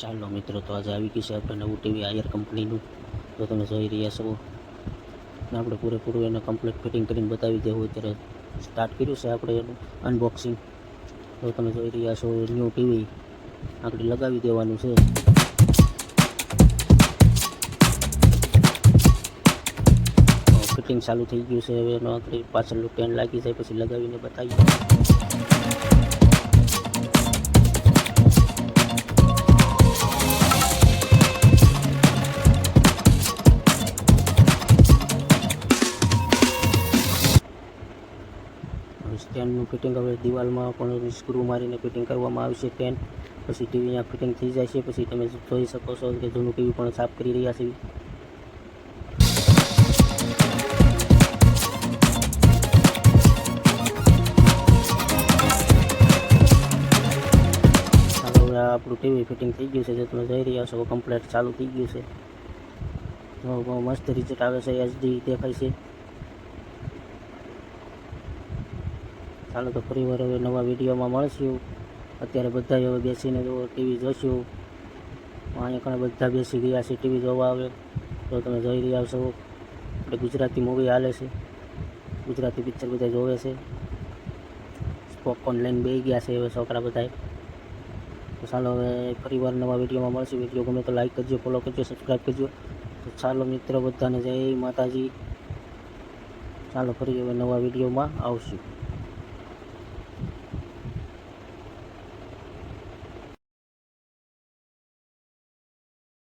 ચાલો મિત્રો, તો આજે આવી ગયું છે આપણે નવું ટીવી આયર કંપનીનું. જો તમે જોઈ રહ્યા છો, ને આપણે પૂરેપૂરું એને કમ્પ્લીટ ફિટિંગ કરીને બતાવી દેવું. અત્યારે સ્ટાર્ટ કર્યું છે આપણે એનું અનબોક્સિંગ તો તમે જોઈ રહ્યા છો ન્યૂ ટીવી આપણે લગાવી દેવાનું છે. ફિટિંગ ચાલુ થઈ ગયું છે, હવે એનો આપણે પાછળનું ટેન લાગી જાય, પછી લગાવીને બતાવીએ. સ્ટેન્ડનું ફિટિંગ હવે દિવાલમાં પણ સ્ક્રૂ મારીને ફિટિંગ કરવામાં આવશે ટેન પછી ટીવી અહીંયા ફિટિંગ થઈ જાય છે, પછી તમે જોઈ શકો છો કે જૂનું ટીવી પણ સાફ કરી રહ્યા છે. ચાલો હવે આ આપણું ટીવી ફિટિંગ થઈ ગયું છે, જે તમે જોઈ રહ્યા છો કમ્પ્લેટ ચાલુ થઈ ગયું છે. તો બહુ મસ્ત રિઝલ્ટ આવે છે, એચડી દેખાય છે. ચાલો તો ફરીવાર હવે નવા વિડીયોમાં મળશું અત્યારે બધા હવે બેસીને જો ટીવી જોઈશું અહીંયા કણે બધા બેસી ગયા છે, ટીવી જોવા આવે તો તમે જોઈ રહ્યા છો આપણે ગુજરાતી મૂવી હાલે છે. ગુજરાતી પિક્ચર બધા જોવે છે. પોપકોર્ન લઈને બેસી ગયા છે હવે છોકરા બધાએ તો ચાલો હવે ફરીવાર નવા વિડીયોમાં મળશું વીડિયો ગમે તો લાઈક કરજો ફોલો કરજો સબસ્ક્રાઈબ કરજો. તો ચાલો મિત્રો બધાને જય માતાજી. ચાલો ફરી હવે નવા વિડીયોમાં આવશું.